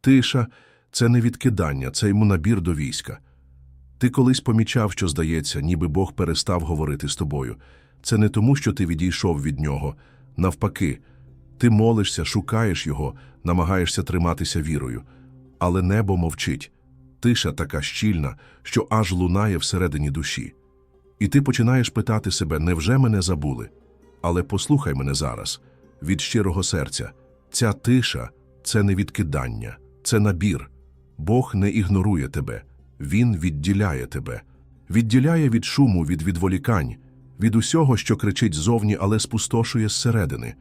Тиша це не відкидання, це йому набір до війська. Ти колись помічав, що, здається, ніби Бог перестав говорити з тобою. Це не тому, що ти відійшов від нього. Навпаки, ти молишся, шукаєш його, намагаєшся триматися вірою. Але небо мовчить. Тиша така щільна, що аж лунає всередині душі. І ти починаєш питати себе, невже мене забули? Але послухай мене зараз, від щирого серця. Ця тиша це не відкидання, це набір. Бог не ігнорує тебе, Він відділяє тебе, відділяє від шуму, від відволікань, від усього, що кричить зовні, але спустошує зсередини.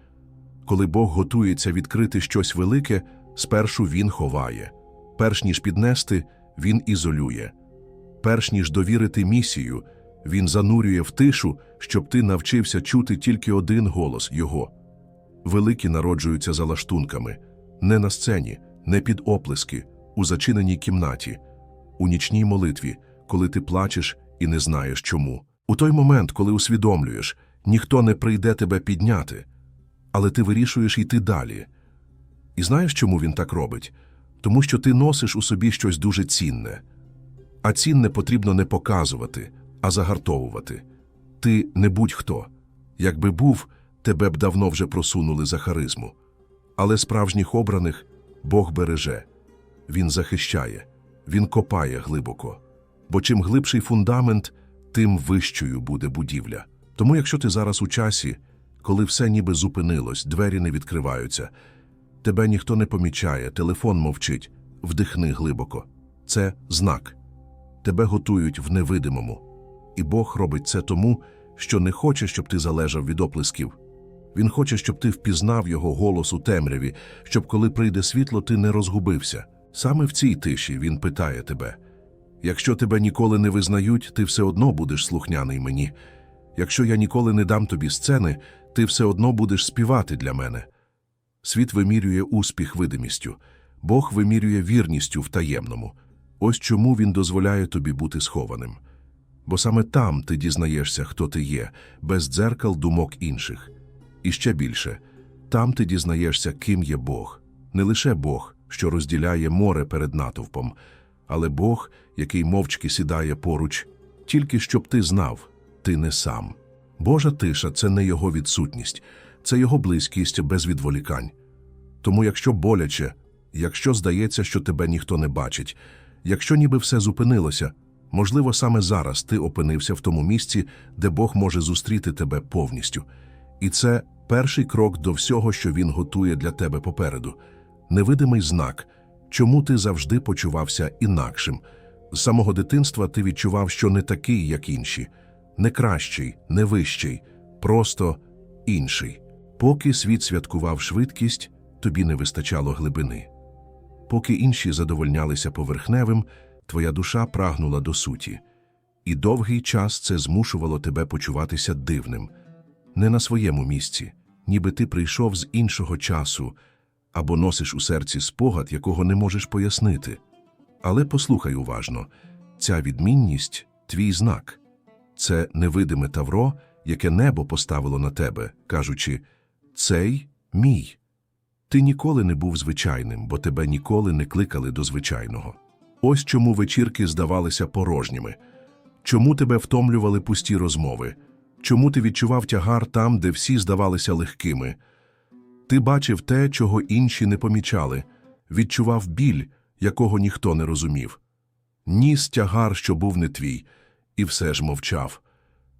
Коли Бог готується відкрити щось велике, спершу Він ховає. Перш ніж піднести, Він ізолює. Перш ніж довірити місію, Він занурює в тишу, щоб ти навчився чути тільки один голос Його. Великі народжуються за лаштунками, не на сцені, не під оплески, у зачиненій кімнаті, у нічній молитві, коли ти плачеш і не знаєш чому. У той момент, коли усвідомлюєш, ніхто не прийде тебе підняти, але ти вирішуєш йти далі. І знаєш, чому він так робить? Тому що ти носиш у собі щось дуже цінне. А цінне потрібно не показувати, а загартовувати. Ти не будь-хто. Якби був, тебе б давно вже просунули за харизму. Але справжніх обраних Бог береже, Він захищає, Він копає глибоко. Бо чим глибший фундамент, тим вищою буде будівля. Тому якщо ти зараз у часі, коли все ніби зупинилось, двері не відкриваються, тебе ніхто не помічає, телефон мовчить, вдихни глибоко. Це знак. Тебе готують в невидимому. І Бог робить це тому, що не хоче, щоб ти залежав від оплесків. Він хоче, щоб ти впізнав його голос у темряві, щоб коли прийде світло, ти не розгубився. Саме в цій тиші він питає тебе: якщо тебе ніколи не визнають, ти все одно будеш слухняний мені. Якщо я ніколи не дам тобі сцени, ти все одно будеш співати для мене. Світ вимірює успіх видимістю, Бог вимірює вірністю в таємному. Ось чому він дозволяє тобі бути схованим. Бо саме там ти дізнаєшся, хто ти є, без дзеркал думок інших. І ще більше там ти дізнаєшся, ким є Бог, не лише Бог, що розділяє море перед натовпом, але Бог, який мовчки сідає поруч, тільки щоб ти знав, ти не сам. Божа тиша це не його відсутність, це його близькість без відволікань. Тому, якщо боляче, якщо здається, що тебе ніхто не бачить, якщо ніби все зупинилося, можливо, саме зараз ти опинився в тому місці, де Бог може зустріти тебе повністю. І це перший крок до всього, що він готує для тебе попереду. Невидимий знак, чому ти завжди почувався інакшим. З самого дитинства ти відчував, що не такий, як інші, не кращий, не вищий, просто інший. Поки світ святкував швидкість, тобі не вистачало глибини. Поки інші задовольнялися поверхневим, твоя душа прагнула до суті. І довгий час це змушувало тебе почуватися дивним, не на своєму місці, ніби ти прийшов з іншого часу або носиш у серці спогад, якого не можеш пояснити. Але послухай уважно ця відмінність твій знак, це невидиме тавро, яке небо поставило на тебе, кажучи цей мій. Ти ніколи не був звичайним, бо тебе ніколи не кликали до звичайного. Ось чому вечірки здавалися порожніми, чому тебе втомлювали пусті розмови, чому ти відчував тягар там, де всі здавалися легкими. Ти бачив те, чого інші не помічали, відчував біль, якого ніхто не розумів. Ніс тягар, що був не твій, і все ж мовчав.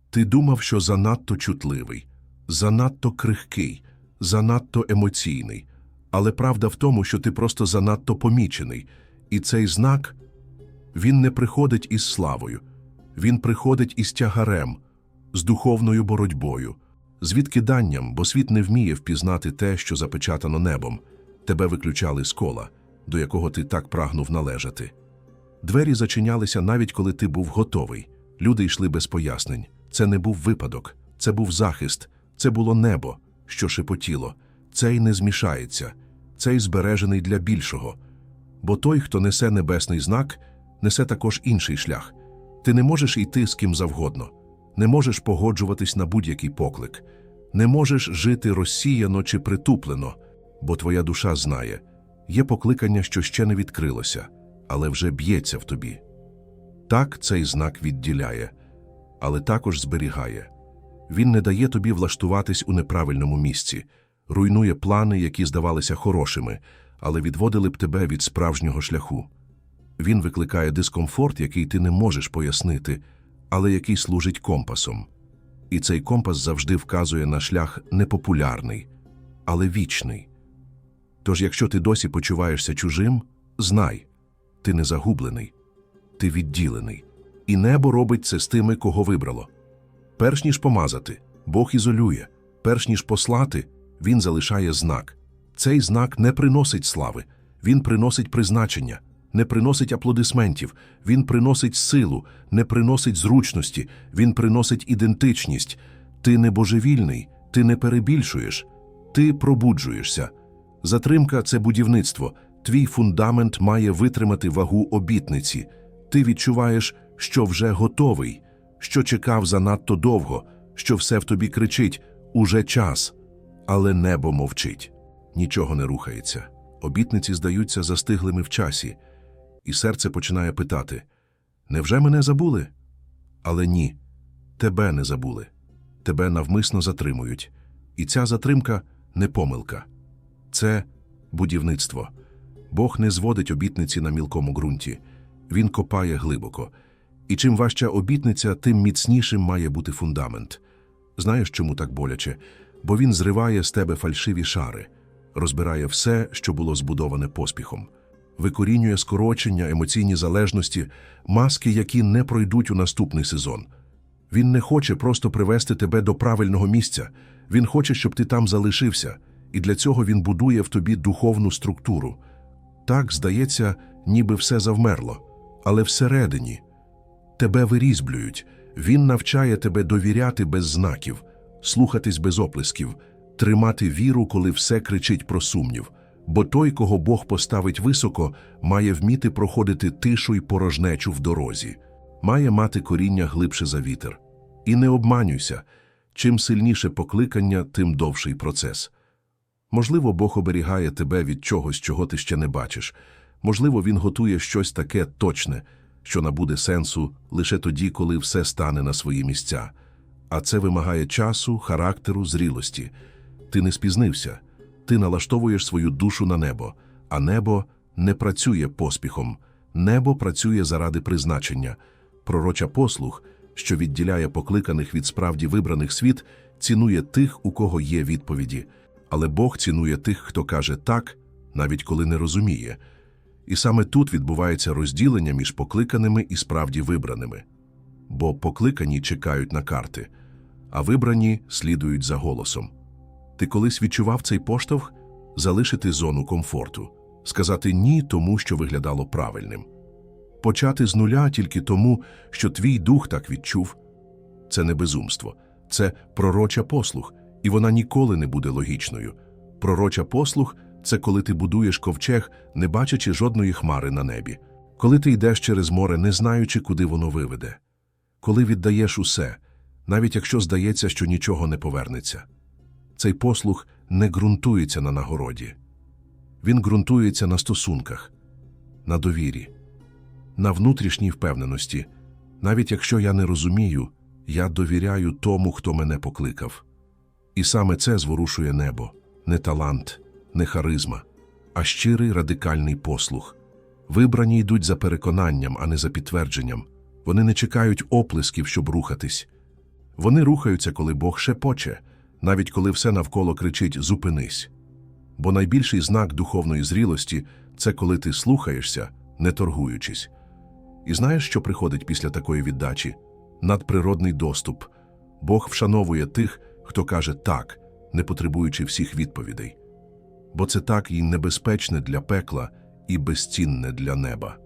Ти думав, що занадто чутливий, занадто крихкий, занадто емоційний. Але правда в тому, що ти просто занадто помічений, і цей знак він не приходить із славою, він приходить із тягарем, з духовною боротьбою, з відкиданням, бо світ не вміє впізнати те, що запечатано небом. Тебе виключали з кола, до якого ти так прагнув належати. Двері зачинялися навіть коли ти був готовий. Люди йшли без пояснень. Це не був випадок, це був захист, це було небо, що шепотіло. Цей не змішається, цей збережений для більшого. Бо той, хто несе небесний знак, несе також інший шлях. Ти не можеш йти з ким завгодно, не можеш погоджуватись на будь-який поклик, не можеш жити розсіяно чи притуплено, бо твоя душа знає Є покликання, що ще не відкрилося, але вже б'ється в тобі. Так цей знак відділяє, але також зберігає. Він не дає тобі влаштуватись у неправильному місці, руйнує плани, які здавалися хорошими, але відводили б тебе від справжнього шляху. Він викликає дискомфорт, який ти не можеш пояснити, але який служить компасом. І цей компас завжди вказує на шлях непопулярний, але вічний. Тож, якщо ти досі почуваєшся чужим, знай, ти не загублений, ти відділений, і небо робить це з тими, кого вибрало. Перш ніж помазати, Бог ізолює, перш ніж послати, Він залишає знак. Цей знак не приносить слави, він приносить призначення, не приносить аплодисментів, він приносить силу, не приносить зручності, він приносить ідентичність. Ти не божевільний, ти не перебільшуєш, ти пробуджуєшся. Затримка це будівництво. Твій фундамент має витримати вагу обітниці. Ти відчуваєш, що вже готовий, що чекав занадто довго, що все в тобі кричить уже час, але небо мовчить. Нічого не рухається. Обітниці здаються застиглими в часі, і серце починає питати: Невже мене забули? Але ні, тебе не забули. Тебе навмисно затримують. І ця затримка не помилка. Це будівництво. Бог не зводить обітниці на мілкому ґрунті, він копає глибоко. І чим важча обітниця, тим міцнішим має бути фундамент. Знаєш, чому так боляче? Бо він зриває з тебе фальшиві шари, розбирає все, що було збудоване поспіхом, викорінює скорочення, емоційні залежності, маски, які не пройдуть у наступний сезон. Він не хоче просто привести тебе до правильного місця, він хоче, щоб ти там залишився, і для цього він будує в тобі духовну структуру. Так, здається, ніби все завмерло, але всередині тебе вирізблюють, він навчає тебе довіряти без знаків, слухатись без оплесків, тримати віру, коли все кричить про сумнів. Бо той, кого Бог поставить високо, має вміти проходити тишу й порожнечу в дорозі, має мати коріння глибше за вітер. І не обманюйся, чим сильніше покликання, тим довший процес. Можливо, Бог оберігає тебе від чогось, чого ти ще не бачиш. Можливо, Він готує щось таке точне, що набуде сенсу лише тоді, коли все стане на свої місця. А це вимагає часу, характеру, зрілості. Ти не спізнився, ти налаштовуєш свою душу на небо, а небо не працює поспіхом, небо працює заради призначення. Пророча послуг, що відділяє покликаних від справді вибраних світ, цінує тих, у кого є відповіді. Але Бог цінує тих, хто каже так, навіть коли не розуміє. І саме тут відбувається розділення між покликаними і справді вибраними. Бо покликані чекають на карти, а вибрані слідують за голосом. Ти колись відчував цей поштовх залишити зону комфорту, сказати ні тому, що виглядало правильним, почати з нуля тільки тому, що твій дух так відчув. Це не безумство, це пророча послуг, і вона ніколи не буде логічною. Пророча послуг це коли ти будуєш ковчег, не бачачи жодної хмари на небі, коли ти йдеш через море, не знаючи, куди воно виведе, коли віддаєш усе, навіть якщо здається, що нічого не повернеться. Цей послуг не ґрунтується на нагороді. Він ґрунтується на стосунках, на довірі, на внутрішній впевненості. Навіть якщо я не розумію, я довіряю тому, хто мене покликав. І саме це зворушує небо, не талант, не харизма, а щирий радикальний послух. Вибрані йдуть за переконанням, а не за підтвердженням. Вони не чекають оплесків, щоб рухатись. Вони рухаються, коли Бог шепоче, навіть коли все навколо кричить Зупинись. Бо найбільший знак духовної зрілості це коли ти слухаєшся, не торгуючись. І знаєш, що приходить після такої віддачі? Надприродний доступ. Бог вшановує тих, хто каже так, не потребуючи всіх відповідей. Бо це так і небезпечне для пекла, і безцінне для неба.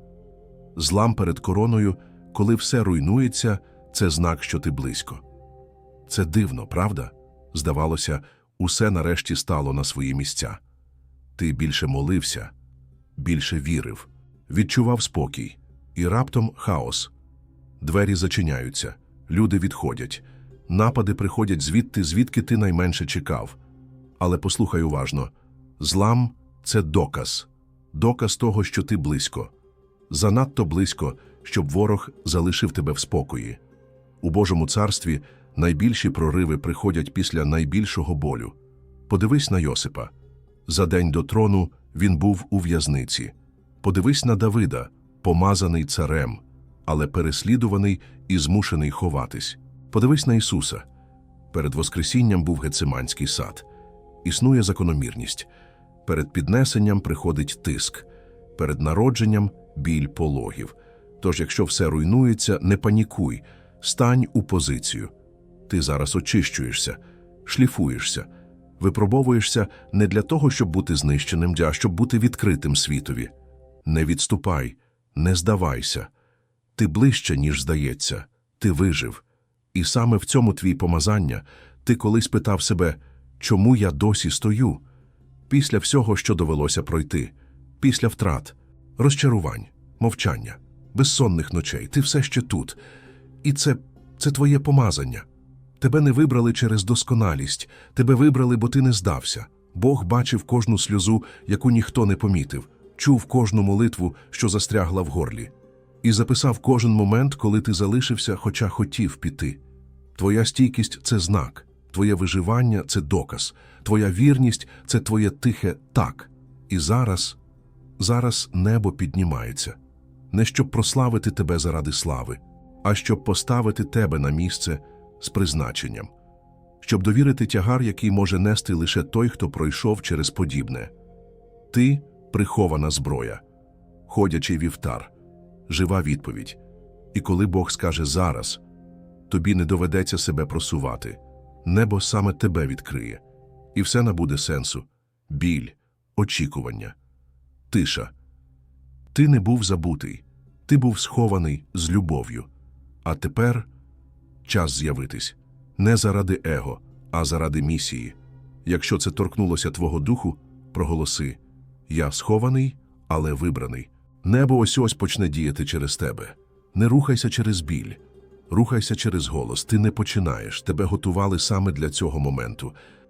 Злам перед короною, коли все руйнується, це знак, що ти близько. Це дивно, правда? Здавалося, усе нарешті стало на свої місця. Ти більше молився, більше вірив, відчував спокій, і раптом хаос. Двері зачиняються, люди відходять, напади приходять звідти, звідки ти найменше чекав. Але послухай уважно злам це доказ, доказ того, що ти близько. Занадто близько, щоб ворог залишив тебе в спокої. У Божому царстві найбільші прориви приходять після найбільшого болю. Подивись на Йосипа. За день до трону він був у в'язниці. Подивись на Давида, помазаний царем, але переслідуваний і змушений ховатись. Подивись на Ісуса. Перед Воскресінням був Гециманський сад. Існує закономірність. Перед піднесенням приходить тиск, перед народженням біль пологів. Тож, якщо все руйнується, не панікуй, стань у позицію. Ти зараз очищуєшся, шліфуєшся, випробовуєшся не для того, щоб бути знищеним, а щоб бути відкритим світові. Не відступай, не здавайся. Ти ближче, ніж здається, ти вижив. І саме в цьому твій помазання ти колись питав себе, чому я досі стою? Після всього, що довелося пройти, після втрат, розчарувань, мовчання, безсонних ночей, ти все ще тут. І це, це твоє помазання. Тебе не вибрали через досконалість, тебе вибрали, бо ти не здався. Бог бачив кожну сльозу, яку ніхто не помітив, чув кожну молитву, що застрягла в горлі, і записав кожен момент, коли ти залишився, хоча хотів піти. Твоя стійкість це знак, твоє виживання це доказ, твоя вірність це твоє тихе так. І зараз, зараз небо піднімається, не щоб прославити тебе заради слави, а щоб поставити тебе на місце з призначенням, щоб довірити тягар, який може нести лише той, хто пройшов через подібне. Ти прихована зброя, ходячий вівтар, жива відповідь. І коли Бог скаже зараз, тобі не доведеться себе просувати. Небо саме тебе відкриє, і все набуде сенсу біль, очікування, тиша. Ти не був забутий, ти був схований з любов'ю. А тепер час з'явитись не заради его, а заради місії. Якщо це торкнулося твого духу, проголоси Я схований, але вибраний. Небо ось ось почне діяти через тебе. Не рухайся через біль. Рухайся через голос, ти не починаєш, тебе готували саме для цього моменту.